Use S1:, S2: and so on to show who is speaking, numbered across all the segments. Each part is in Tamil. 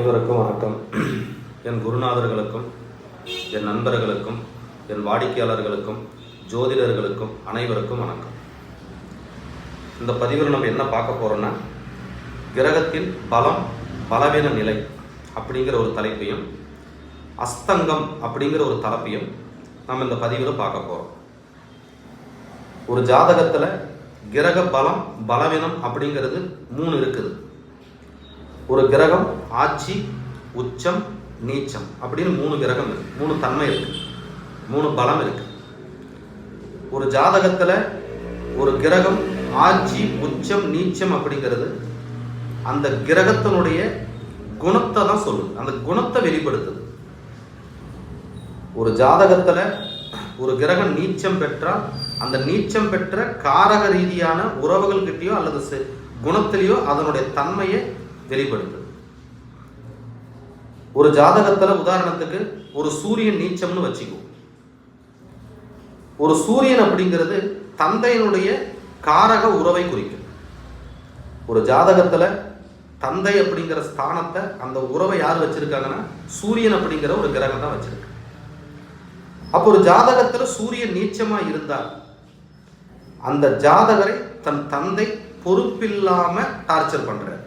S1: அனைவருக்கும் வணக்கம். என் குருநாதர்களுக்கும் என் நண்பர்களுக்கும் என் வாடிக்கையாளர்களுக்கும் ஜோதிடர்களுக்கும் அனைவருக்கும் வணக்கம். இந்த பதிவில் நம்ம என்ன பார்க்க போறோம்னா கிரகத்தின் பலம் பலவீன நிலை அப்படிங்கிற ஒரு தலைப்பையும் அஸ்தங்கம் அப்படிங்கிற ஒரு தலைப்பையும் நம்ம இந்த பதிவில் பார்க்க போறோம். ஒரு ஜாதகத்துல கிரக பலம் பலவீனம் அப்படிங்கிறது மூணு இருக்குது. ஒரு கிரகம் ஆட்சி உச்சம் நீச்சம். அப்படின்னு மூணு கிரகம் இருக்கு. மூணு தன்மை இருக்கு. மூணு பலம் இருக்கு. ஒரு ஜாதகத்துல ஒரு கிரகம் ஆட்சி உச்சம் நீச்சம் அப்படிங்கிறது அந்த கிரகத்தினுடைய குணத்தை தான் சொல்லுது. அந்த குணத்தை வெளிப்படுத்துது. ஒரு ஜாதகத்துல ஒரு கிரகம் நீச்சம் பெற்றால் அந்த நீச்சம் பெற்ற காரக ரீதியான உறவுகள் கிட்டயோ அல்லது செ- குணத்திலேயோ அதனுடைய தன்மையை வெளிப்படுத்துது ஒரு ஜாதகத்துல உதாரணத்துக்கு ஒரு சூரியன் நீச்சம்னு வச்சுக்குவோம் ஒரு சூரியன் அப்படிங்கிறது தந்தையினுடைய காரக உறவை குறிக்கும். ஒரு ஜாதகத்துல தந்தை அப்படிங்கிற ஸ்தானத்தை அந்த உறவை யார் வச்சிருக்காங்கன்னா சூரியன் அப்படிங்கிற ஒரு கிரகம் தான் வச்சிருக்கு. அப்போ ஒரு ஜாதகத்துல சூரியன் நீச்சமா இருந்தால் அந்த ஜாதகரை தன் தந்தை பொறுப்பில்லாம டார்ச்சர் பண்றார்.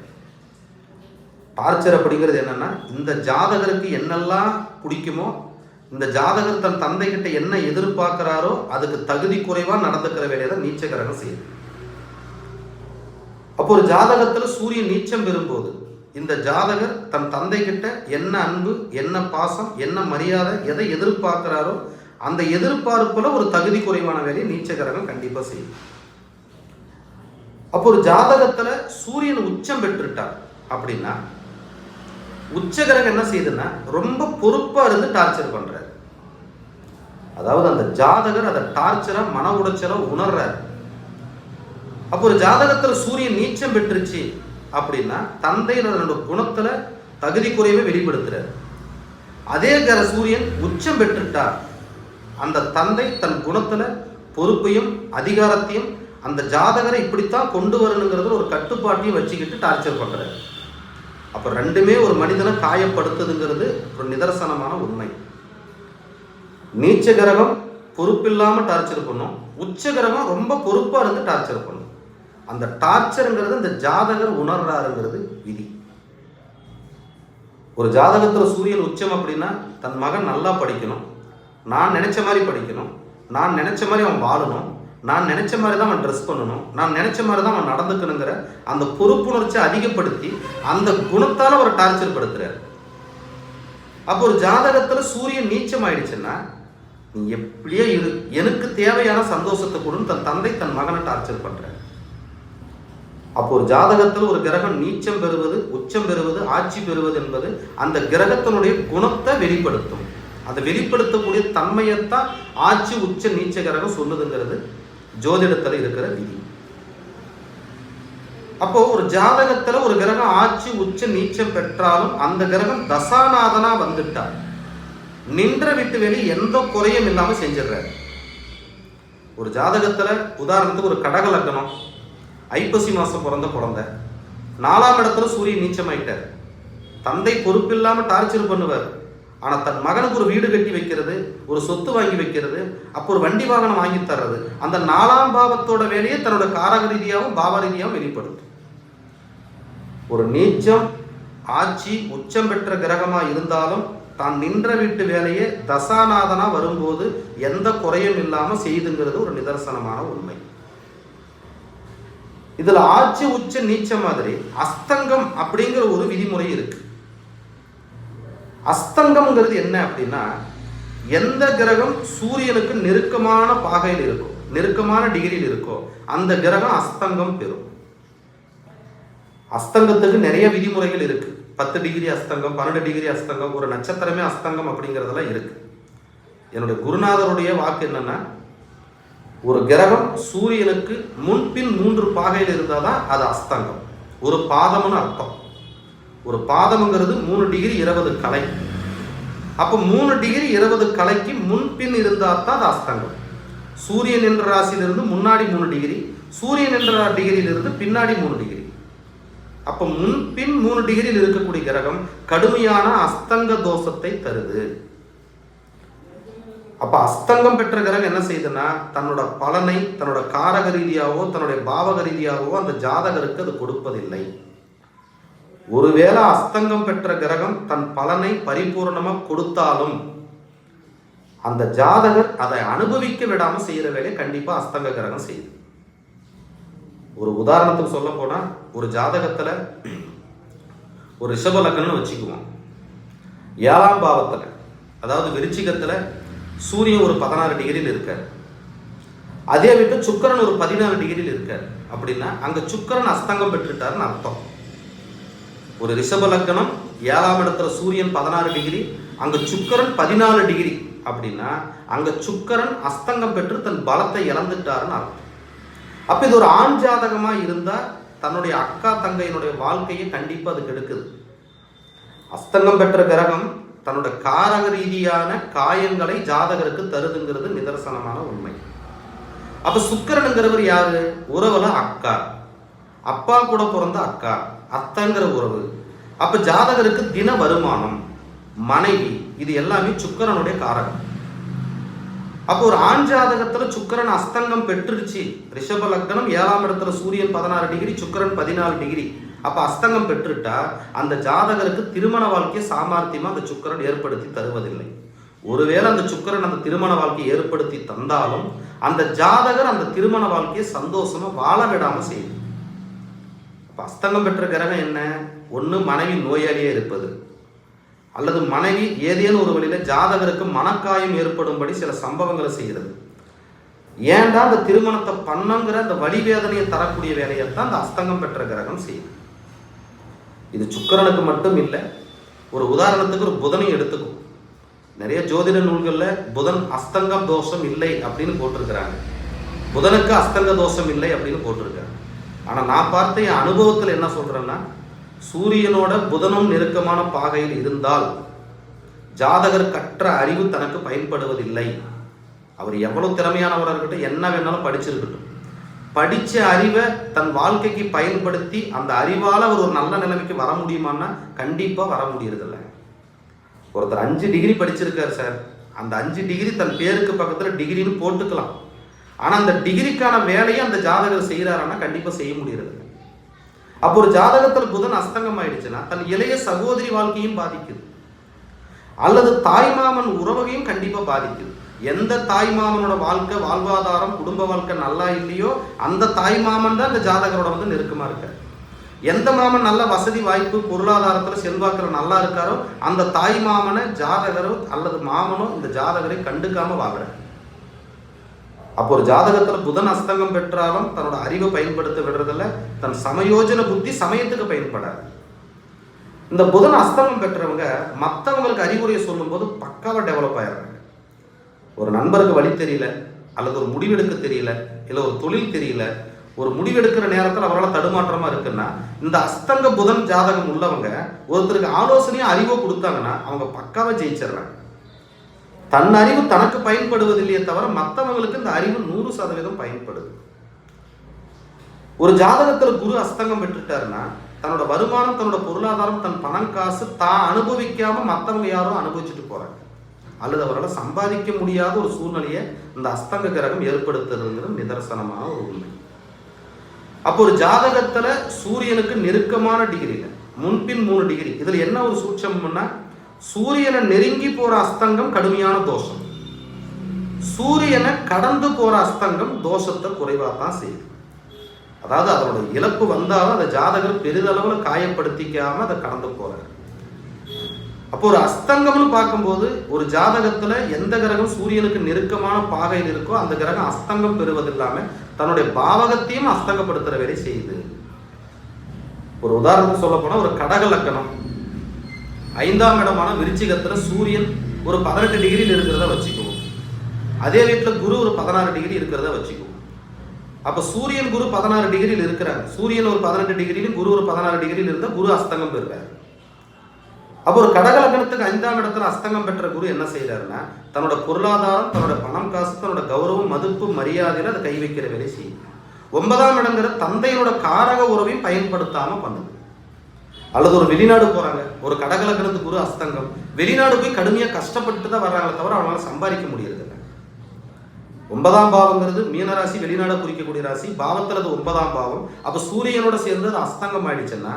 S1: டார்ச்சர் அப்படிங்கிறது என்னன்னா இந்த ஜாதகருக்கு என்னெல்லாம் பிடிக்குமோ இந்த ஜாதகர் தன் தந்தை கிட்ட என்ன எதிர்பார்க்கிறாரோ அதுக்கு தகுதி குறைவா நடந்துக்கிற வேலையை தான் நீச்ச கிரகம் செய்யுது. அப்போ ஒரு ஜாதகத்துல சூரியன் நீச்சம் பெறும்போது இந்த ஜாதகர் தன் தந்தை கிட்ட என்ன அன்பு என்ன பாசம் என்ன மரியாதை எதை எதிர்பார்க்கிறாரோ அந்த எதிர்பார்ப்பில் ஒரு தகுதி குறைவான வேலையை நீச்ச கிரகம் செய்யும். அப்போ ஒரு ஜாதகத்துல சூரியன் உச்சம் பெற்றுட்டார் அப்படின்னா உச்ச கிரகம் என்ன செய்யுதுன்னா ரொம்ப பொறுப்பா இருந்து டார்ச்சர் பண்றாரு. அதாவது அந்த ஜாதகர் அதை டார்ச்சரா மன உடைச்சலா உணர்றாரு. அப்போ ஒரு ஜாதகத்தில் சூரியன் நீச்சம் பெற்றுச்சு அப்படின்னா தந்தையின் அதனோட குணத்துல தகுதி குறைவை வெளிப்படுத்துறாரு. அதே கர சூரியன் உச்சம் பெற்றுட்டார் அந்த தந்தை தன் குணத்தில் பொறுப்பையும் அதிகாரத்தையும் அந்த ஜாதகரை இப்படித்தான் கொண்டு வரணுங்கிறது ஒரு கட்டுப்பாட்டையும் வச்சுக்கிட்டு டார்ச்சர் பண்ணுறாரு அப்போ ரெண்டுமே ஒரு மனிதனை காயப்படுத்துதுங்கிறது ஒரு நிதர்சனமான உண்மை. நீச்ச கிரகம் பொறுப்பில்லாமல் டார்ச்சர் பண்ணும். உச்ச கிரகம் ரொம்ப பொறுப்பாக இருந்து டார்ச்சர் பண்ணும். அந்த டார்ச்சருங்கிறது இந்த ஜாதகர் உணர்றாருங்கிறது விதி. ஒரு ஜாதகத்தில் சூரியன் உச்சம் அப்படின்னா தன் மகன் நல்லா படிக்கணும். நான் நினைச்ச மாதிரி படிக்கணும். நான் நினைச்ச மாதிரி அவன் வாழணும். நான் நினச்ச மாதிரி தான் அவன் ட்ரெஸ் பண்ணணும். நான் நினச்ச மாதிரி தான் அவன் நடந்துக்கணுங்கிற அந்த பொறுப்புணர்ச்சி அதிகப்படுத்தி அந்த குணத்தால் அவர் டார்ச்சர் படுத்துறாரு. அப்போ ஒரு ஜாதகத்தில் சூரியன் நீச்சம் ஆயிடுச்சுன்னா நீ எப்படியோ இரு. எனக்கு தேவையான சந்தோஷத்தை கொடுன்னு தன் தந்தை தன் மகனை டார்ச்சர் பண்ணுறாரு அப்போ ஒரு ஜாதகத்தில் ஒரு கிரகம் நீச்சம் பெறுவது உச்சம் பெறுவது ஆட்சி பெறுவது என்பது அந்த கிரகத்தினுடைய குணத்தை வெளிப்படுத்தும். அதை வெளிப்படுத்தக்கூடிய தன்மையைத்தான் ஆட்சி உச்ச நீச்ச கிரகம் சொல்லுதுங்கிறது ஜோதிடத்துல இருக்கிற விதி. அப்போ ஒரு ஜாதகத்துல ஒரு கிரகம் ஆட்சி உச்ச நீச்சம் பெற்றாலும் அந்த கிரகம் தசாநாதனா வந்துட்டா. நின்ற விட்டு வெளி எந்த குறையும் இல்லாம செஞ்சிடுறாரு ஒரு ஜாதகத்துல உதாரணத்துக்கு ஒரு கடக லக்கணம் ஐப்பசி மாசம் பிறந்த குழந்தை. நாலாம் இடத்துல சூரியன் நீச்சமாயிட்டார். தந்தை பொறுப்பில்லாம டார்ச்சர் பண்ணுவார். ஆனால் தன் மகனுக்கு ஒரு வீடு கட்டி வைக்கிறது ஒரு சொத்து வாங்கி வைக்கிறது அப்போ ஒரு வண்டி வாகனம் வாங்கி தர்றது அந்த நாலாம் பாவத்தோட வேலையை தன்னோட காரக ரீதியாகவும் பாவ ரீதியாகவும் வெளிப்படுத்தும். ஒரு நீச்சம் ஆட்சி உச்சம் பெற்ற கிரகமா இருந்தாலும் தான் நின்ற வீட்டு வேலையை தசாநாதனா வரும்போது எந்த குறையும் இல்லாமல் செய்துங்கிறது ஒரு நிதர்சனமான உண்மை. இதில் ஆட்சி உச்ச நீச்ச மாதிரி அஸ்தங்கம் அப்படிங்கிற ஒரு விதிமுறை இருக்கு. அஸ்தங்கம்ங்கிறது என்ன அப்படின்னா எந்த கிரகம் சூரியனுக்கு நெருக்கமான பாகையில் இருக்கோ நெருக்கமான டிகிரியில் இருக்கோ அந்த கிரகம் அஸ்தங்கம் பெறும். அஸ்தங்கத்துக்கு நிறைய விதிமுறைகள் இருக்கு. பத்து டிகிரி அஸ்தங்கம் பன்னெண்டு டிகிரி அஸ்தங்கம் ஒரு நட்சத்திரமே அஸ்தங்கம் அப்படிங்கிறதெல்லாம் இருக்கு. என்னுடைய குருநாதருடைய வாக்கு என்னன்னா ஒரு கிரகம் சூரியனுக்கு முன்பின் மூன்று பாகையில் இருந்தால் தான் அது அஸ்தங்கம். ஒரு பாதம்னு அர்த்தம். ஒரு பாதம்ங்கிறது மூணு டிகிரி இருபது கலை. அப்போ மூணு டிகிரி இருபது கலைக்கு முன்பின் இருந்தால் தான் அது அஸ்தங்கம். சூரியன் என்ற ராசியிலிருந்து முன்னாடி மூணு டிகிரி சூரியன் என்ற டிகிரியிலிருந்து பின்னாடி மூணு டிகிரி. அப்போ முன்பின் மூணு டிகிரியில் இருக்கக்கூடிய கிரகம் கடுமையான அஸ்தங்க தோஷத்தை தருது. அப்போ அஸ்தங்கம் பெற்ற கிரகம் என்ன செய்யுதுன்னா தன்னோட பலனை தன்னோட காரக ரீதியாகவோ தன்னுடைய பாவக ரீதியாகவோ அந்த ஜாதகருக்கு அது கொடுப்பதில்லை. ஒருவேளை அஸ்தங்கம் பெற்ற கிரகம் தன் பலனை பரிபூர்ணமாக கொடுத்தாலும் அந்த ஜாதகர் அதை அனுபவிக்க விடாமல் செய்கிற வேலையை கண்டிப்பாக அஸ்தங்க கிரகம் செய்யுது. ஒரு உதாரணத்துக்கு சொல்ல போனால் ஒரு ஜாதகத்தில் ஒரு ரிஷப லக்னம்னு வச்சுக்குவோம். ஏழாம் பாவத்தில் அதாவது விருச்சிகத்தில் சூரியன் ஒரு பதினாறு டிகிரியில் இருக்கார். அதே விட்டு சுக்கிரன் ஒரு பதினாறு டிகிரியில் இருக்கார். அப்படின்னா அங்கே சுக்கிரன் அஸ்தங்கம் பெற்றுட்டாருன்னு அர்த்தம். ஒரு ரிஷப லக்னம் ஏழாம் இடத்துல சூரியன் பதினாறு டிகிரி அங்கே சுக்கரன் பதினாலு டிகிரி அப்படின்னா அங்கே சுக்கரன் அஸ்தங்கம் பெற்று தன் பலத்தை இழந்துட்டாருன்னு அர்த்தம். அப்போ இது ஒரு ஆண் ஜாதகமாக இருந்தால் தன்னுடைய அக்கா தங்கையினுடைய வாழ்க்கையை கண்டிப்பாக அது கெடுக்குது. அஸ்தங்கம் பெற்ற கிரகம் தன்னோட காரக ரீதியான காயங்களை ஜாதகருக்கு தருதுங்கிறது நிதர்சனமான உண்மை. அப்போ சுக்கரனுங்கிறவர் யாரு? உறவுல அக்கா. அப்பா கூட பிறந்த அக்கா அத்தங்கிற உறவு. அப்ப ஜாதகருக்கு தின வருமானம் மனைவி இது எல்லாமே சுக்கிரனுடைய காரகம். அப்போ ஒரு ஆண் ஜாதகத்துல சுக்கிரன் அஸ்தங்கம் பெற்றுருச்சு ரிஷப லக்னம் ஏழாம் இடத்துல சூரியன் பதினாறு டிகிரி சுக்கரன் பதினாலு டிகிரி. அப்ப அஸ்தங்கம் பெற்றுட்டா அந்த ஜாதகருக்கு திருமண வாழ்க்கையை சாமர்த்தியமா அந்த சுக்கிரன் ஏற்படுத்தி தருவதில்லை. ஒருவேளை அந்த சுக்கிரன் அந்த திருமண வாழ்க்கையை ஏற்படுத்தி தந்தாலும் அந்த ஜாதகர் அந்த திருமண வாழ்க்கையை சந்தோஷமா வாழ விடாம செய்யுது இப்போ அஸ்தங்கம் பெற்ற கிரகம் என்ன? ஒன்று மனைவி நோயாளியே இருப்பது. அல்லது மனைவி ஏதேனும் ஒரு வழியில் ஜாதகருக்கு மனக்காயம் ஏற்படும்படி சில சம்பவங்களை செய்கிறது. ஏன்டா அந்த திருமணத்தை பண்ணங்கிற அந்த வழிவேதனையை தரக்கூடிய வேலையை தான் அந்த அஸ்தங்கம் பெற்ற கிரகம் செய்யுது இது சுக்கரனுக்கு மட்டும் இல்லை ஒரு உதாரணத்துக்கு ஒரு புதனை எடுத்துக்கும் நிறைய ஜோதிட நூல்களில் புதன் அஸ்தங்கம் தோஷம் இல்லை அப்படின்னு போட்டிருக்கிறாங்க. புதனுக்கு அஸ்தங்க தோஷம் இல்லை அப்படின்னு போட்டிருக்காங்க ஆனால் நான் பார்த்த என் அனுபவத்தில் என்ன சொல்கிறேன்னா சூரியனோட புதனும் நெருக்கமான பாகையில் இருந்தால் ஜாதகர் கற்ற அறிவு தனக்கு பயன்படுவதில்லை. அவர் எவ்வளோ திறமையானவராக இருக்கட்டும் என்ன வேணாலும் படிச்சிருக்கட்டும். படித்த அறிவை தன் வாழ்க்கைக்கு பயன்படுத்தி அந்த அறிவால் அவர் ஒரு நல்ல நிலைமைக்கு வர முடியுமான்னா கண்டிப்பாக வர முடியறதில்ல. ஒருத்தர் அஞ்சு டிகிரி படிச்சிருக்காரு சார். அந்த அஞ்சு டிகிரி தன் பேருக்கு பக்கத்தில் டிகிரின்னு போட்டுக்கலாம். ஆனால் அந்த டிகிரிக்கான வேலையை அந்த ஜாதகர் செய்கிறாருன்னா கண்டிப்பாக செய்ய முடியறதில்ல அப்போ ஒரு ஜாதகத்தில் புதன் அஸ்தங்கம் ஆயிடுச்சுன்னா தன் இளைய சகோதரி வாழ்க்கையும் பாதிக்குது. அல்லது தாய்மாமன் உறவையும் கண்டிப்பாக பாதிக்குது. எந்த தாய்மாமனோட வாழ்க்கை வாழ்வாதாரம் குடும்ப வாழ்க்கை நல்லா இல்லையோ அந்த தாய்மாமன் தான் அந்த ஜாதகரோட வந்து நெருக்கமாக இருக்காரு. எந்த மாமன் நல்ல வசதி வாய்ப்பு பொருளாதாரத்தில் செல்வாக்கில் நல்லா இருக்காரோ அந்த தாய் மாமனை ஜாதகரோ அல்லது மாமனோ இந்த ஜாதகரை கண்டுக்காமல் வாழ்கிறார் அப்போ ஒரு ஜாதகத்துல புதன் அஸ்தங்கம் பெற்றாலும் தன்னோட அறிவை பயன்படுத்த விடுறதில்ல. தன் சமயோஜன புத்தி சமயத்துக்கு பயன்படாது. இந்த புதன் அஸ்தங்கம் பெற்றவங்க மற்றவங்களுக்கு அறிவுரையை சொல்லும்போது பக்காவா டெவலப் ஆயிடுறாங்க. ஒரு நண்பருக்கு வழி தெரியல அல்லது ஒரு முடிவெடுக்க தெரியல இல்லை ஒரு தொழில் தெரியல ஒரு முடிவெடுக்கிற நேரத்தில் அவரால் தடுமாற்றமா இருக்குன்னா இந்த அஸ்தங்க புதன் ஜாதகம் உள்ளவங்க ஒருத்தருக்கு ஆலோசனையும் அறிவோ கொடுத்தாங்கன்னா அவங்க பக்காவாக ஜெயிச்சிடுறாங்க. தன் அறிவு தனக்கு பயன்படுவதில்லையே தவிர மற்றவங்களுக்கு இந்த அறிவு நூறு சதவீதம் பயன்படுது. ஒரு ஜாதகத்தில் குரு அஸ்தங்கம் பெற்றுட்டாருன்னா தன்னோட வருமானம் தன்னோட பொருளாதாரம் தன் பணம் காசு தான் அனுபவிக்காம மற்றவங்க யாரும் அனுபவிச்சுட்டு போறாங்க. அல்லது அவரால் சம்பாதிக்க முடியாத ஒரு சூழ்நிலையை இந்த அஸ்தங்க கிரகம் ஏற்படுத்துறதுங்கிறது நிதர்சனமான ஒரு உண்மை. அப்போ ஒரு ஜாதகத்துல சூரியனுக்கு நெருக்கமான டிகிரியில முன்பின் மூணு டிகிரி இதுல என்ன ஒரு சூட்சம்னா சூரியனை நெருங்கி போற அஸ்தங்கம் கடுமையான தோஷம். சூரியனை கடந்து போற அஸ்தங்கம் தோஷத்தை குறைவாக தான் செய்யுது. அதாவது அதோட இழப்பு வந்தாலும் அந்த ஜாதகர் பெரிதளவுல காயப்படுத்திக்காம அதை கடந்து போறாரு. அப்போ ஒரு அஸ்தங்கம்னு பார்க்கும்போது ஒரு ஜாதகத்துல எந்த கிரகம் சூரியனுக்கு நெருக்கமான பாகையில் இருக்கோ அந்த கிரகம் அஸ்தங்கம் பெறுவது இல்லாம தன்னுடைய பாவகத்தையும் அஸ்தங்கப்படுத்துற வேலை செய்யுது. ஒரு உதாரணம் சொல்ல போனா ஒரு கடக லக்கணம். ஐந்தாம் இடமான விருச்சிகத்துல சூரியன் ஒரு பதினெட்டு டிகிரியில் இருக்கிறத வச்சுக்குவோம் அதே வீட்டில் குரு ஒரு பதினாறு டிகிரி இருக்கிறத வச்சுக்குவோம் அப்ப சூரியன் குரு பதினாறு டிகிரியில் இருக்கிறாங்க சூரியன் ஒரு பதினெட்டு டிகிரியிலும் குரு ஒரு பதினாறு டிகிரியில் இருந்தால் குரு அஸ்தங்கம் பெறுறாரு அப்போ ஒரு கடகலக்கணத்துக்கு ஐந்தாம் இடத்துல அஸ்தங்கம் பெற்ற குரு என்ன செய்யறாருன்னா தன்னோட பொருளாதாரம் தன்னோட பணம் காசு தன்னோட கௌரவம் மதிப்பு மரியாதையில அதை கை வைக்கிற வேலை செய்யும் ஒன்பதாம் இடங்கிற தந்தையோட காரக உறவையும் பயன்படுத்தாம பண்ணுது. அல்லது ஒரு வெளிநாடு போறாங்க ஒரு கடகலக்கணத்து குரு அஸ்தங்கம் வெளிநாடு போய் கடுமையா கஷ்டப்பட்டு தான் வர்றாங்களே தவிர அவங்களால சம்பாதிக்க முடியறது ஒன்பதாம் பாவங்கிறது மீனராசி வெளிநாடை குறிக்கக்கூடிய ராசி. பாவத்தில் அது ஒன்பதாம் பாவம். அப்ப சூரியனோட சேர்ந்து அது அஸ்தங்கம் ஆயிடுச்சுன்னா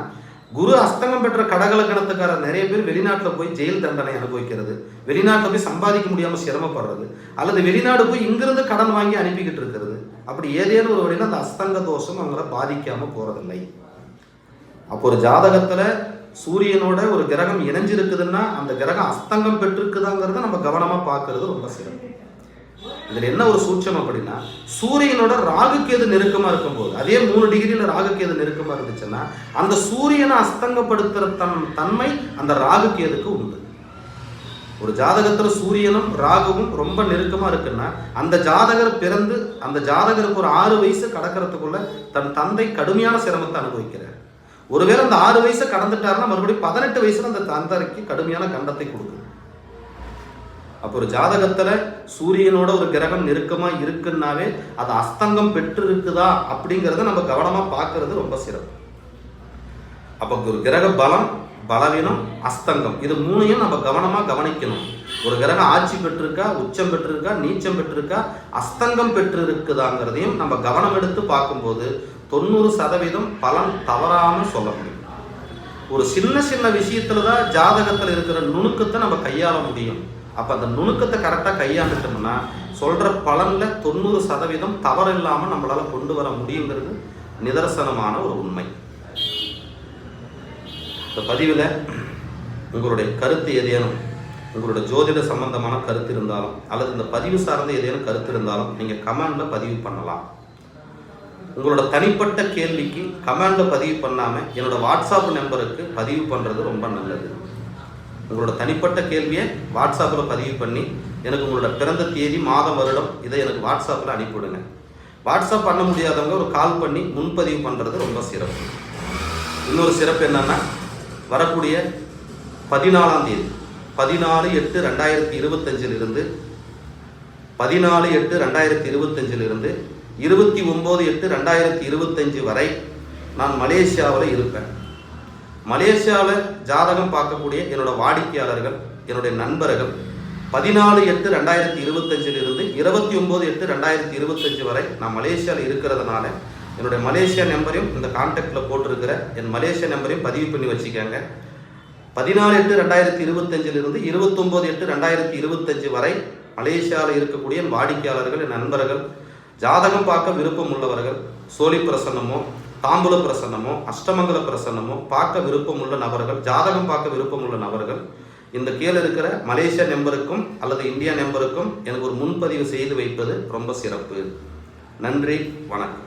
S1: குரு அஸ்தங்கம் பெற்ற கடகலக்கணத்துக்காரர் நிறைய பேர் வெளிநாட்டில் போய் ஜெயில் தண்டனை அனுபவிக்கிறது வெளிநாட்டில் போய் சம்பாதிக்க முடியாம சிரமப்படுறது அல்லது வெளிநாடு போய் இங்கிருந்து கடன் வாங்கி அனுப்பிக்கிட்டு இருக்கிறது. அப்படி ஏதேனும் ஒரு வழியில் அந்த அஸ்தங்க தோஷம் அவங்கள பாதிக்காம போறதில்லை. அப்போ ஒரு ஜாதகத்துல சூரியனோட ஒரு கிரகம் இணைஞ்சிருக்குதுன்னா அந்த கிரகம் அஸ்தங்கம் பெற்றிருக்குதாங்கிறத நம்ம கவனமா பார்க்கறது ரொம்ப சிறப்பு. இதுல என்ன ஒரு சூட்சம் அப்படின்னா சூரியனோட ராகுக்கு எது நெருக்கமா இருக்கும்போது அதே மூணு டிகிரியில எது நெருக்கமா இருந்துச்சுன்னா அந்த சூரியனை அஸ்தங்கப்படுத்துற தன் தன்மை அந்த ராகுக்கேதுக்கு உண்டு. ஒரு ஜாதகத்துல சூரியனும் ராகுவும் ரொம்ப நெருக்கமா இருக்குன்னா அந்த ஜாதகர் பிறந்து அந்த ஜாதகருக்கு ஒரு ஆறு வயசு கடக்கிறதுக்குள்ள தன் தந்தை கடுமையான சிரமத்தை அனுபவிக்கிறார். ஒருவேளை அந்த ஆறு வயசை கடந்துட்டாருன்னா மறுபடியும் பதினெட்டு வயசுல அந்த தந்தைக்கு கடுமையான கண்டத்தை கொடுக்குது. அப்போ ஒரு ஜாதகத்துல சூரியனோட ஒரு கிரகம் நெருக்கமா இருக்குன்னாவே அது அஸ்தங்கம் பெற்று இருக்குதா அப்படிங்கிறத நம்ம கவனமா பார்க்கறது ரொம்ப சிறப்பு. அப்போ ஒரு கிரக பலம் பலவீனம் அஸ்தங்கம் இது மூணையும் நம்ம கவனமா கவனிக்கணும். ஒரு கிரகம் ஆட்சி பெற்றிருக்கா உச்சம் பெற்றிருக்கா நீச்சம் பெற்றிருக்கா அஸ்தங்கம் பெற்று இருக்குதாங்கிறதையும் நம்ம கவனம் எடுத்து பார்க்கும்போது தொண்ணூறு சதவீதம் பலன் தவறாமல் சொல்ல முடியும். ஒரு சின்ன சின்ன விஷயத்துல தான் ஜாதகத்தில் இருக்கிற நுணுக்கத்தை நம்ம கையாள முடியும். அப்ப அந்த நுணுக்கத்தை கரெக்டாக கையாண்டுட்டோம்னா சொல்ற பலன்ல தொண்ணூறு சதவீதம் தவறு இல்லாமல் நம்மளால கொண்டு வர முடியுங்கிறது நிதர்சனமான ஒரு உண்மை. இந்த பதிவில் உங்களுடைய கருத்து ஏதேனும் உங்களோட ஜோதிட சம்பந்தமான கருத்து இருந்தாலும் அல்லது இந்த பதிவு சார்ந்த ஏதேனும் கருத்து இருந்தாலும் நீங்கள் கமெண்டில் பதிவு பண்ணலாம். உங்களோட தனிப்பட்ட கேள்விக்கு கமெண்டில் பதிவு பண்ணாமல் என்னோட வாட்ஸ்அப் நம்பருக்கு பதிவு பண்ணுறது ரொம்ப நல்லது. உங்களோட தனிப்பட்ட கேள்வியை வாட்ஸ்அப்பில் பதிவு பண்ணி எனக்கு உங்களோட பிறந்த தேதி மாதம் வருடம் இதை எனக்கு வாட்ஸ்அப்பில் அனுப்பிவிடுங்க. வாட்ஸ்அப் பண்ண முடியாதவங்க ஒரு கால் பண்ணி முன்பதிவு பண்ணுறது ரொம்ப சிறப்பு. இன்னொரு சிறப்பு என்னென்னா வரக்கூடிய பதினாலாம் தேதி பதினாலு எட்டு ரெண்டாயிரத்தி இருபத்தஞ்சிலிருந்து பதினாலு எட்டு ரெண்டாயிரத்தி இருபத்தஞ்சிலிருந்து இருபத்தி ஒம்பது எட்டு ரெண்டாயிரத்தி இருபத்தஞ்சு வரை நான் மலேசியாவில் இருப்பேன். மலேசியாவில் ஜாதகம் பார்க்கக்கூடிய என்னோட வாடிக்கையாளர்கள் என்னுடைய நண்பர்கள் பதினாலு எட்டு ரெண்டாயிரத்தி இருபத்தஞ்சிலிருந்து இருபத்தி ஒம்பது எட்டு ரெண்டாயிரத்தி இருபத்தஞ்சு வரை நான் மலேசியாவில் இருக்கிறதுனால என்னுடைய மலேசியா நம்பரையும் இந்த கான்டாக்டில் போட்டிருக்கிற என் மலேசியா நம்பரையும் பதிவு பண்ணி வச்சுக்கோங்க. பதினாலு எட்டு ரெண்டாயிரத்தி இருபத்தஞ்சிலிருந்து இருபத்தொம்போது எட்டு ரெண்டாயிரத்தி இருபத்தஞ்சு வரை மலேசியாவில் இருக்கக்கூடிய என் வாடிக்கையாளர்கள் என் நண்பர்கள் ஜாதகம் பார்க்க விருப்பம் உள்ளவர்கள் சோழி பிரசன்னமோ தாம்பூல பிரசன்னமோ அஷ்டமங்கல பிரசன்னமோ பார்க்க விருப்பம் உள்ள நபர்கள் ஜாதகம் பார்க்க விருப்பம் உள்ள நபர்கள் இந்த கீழே இருக்கிற மலேசியா நம்பருக்கும் அல்லது இந்தியா நம்பருக்கும் எனக்கு ஒரு முன்பதிவு செய்து வைப்பது ரொம்ப சிறப்பு. நன்றி வணக்கம்.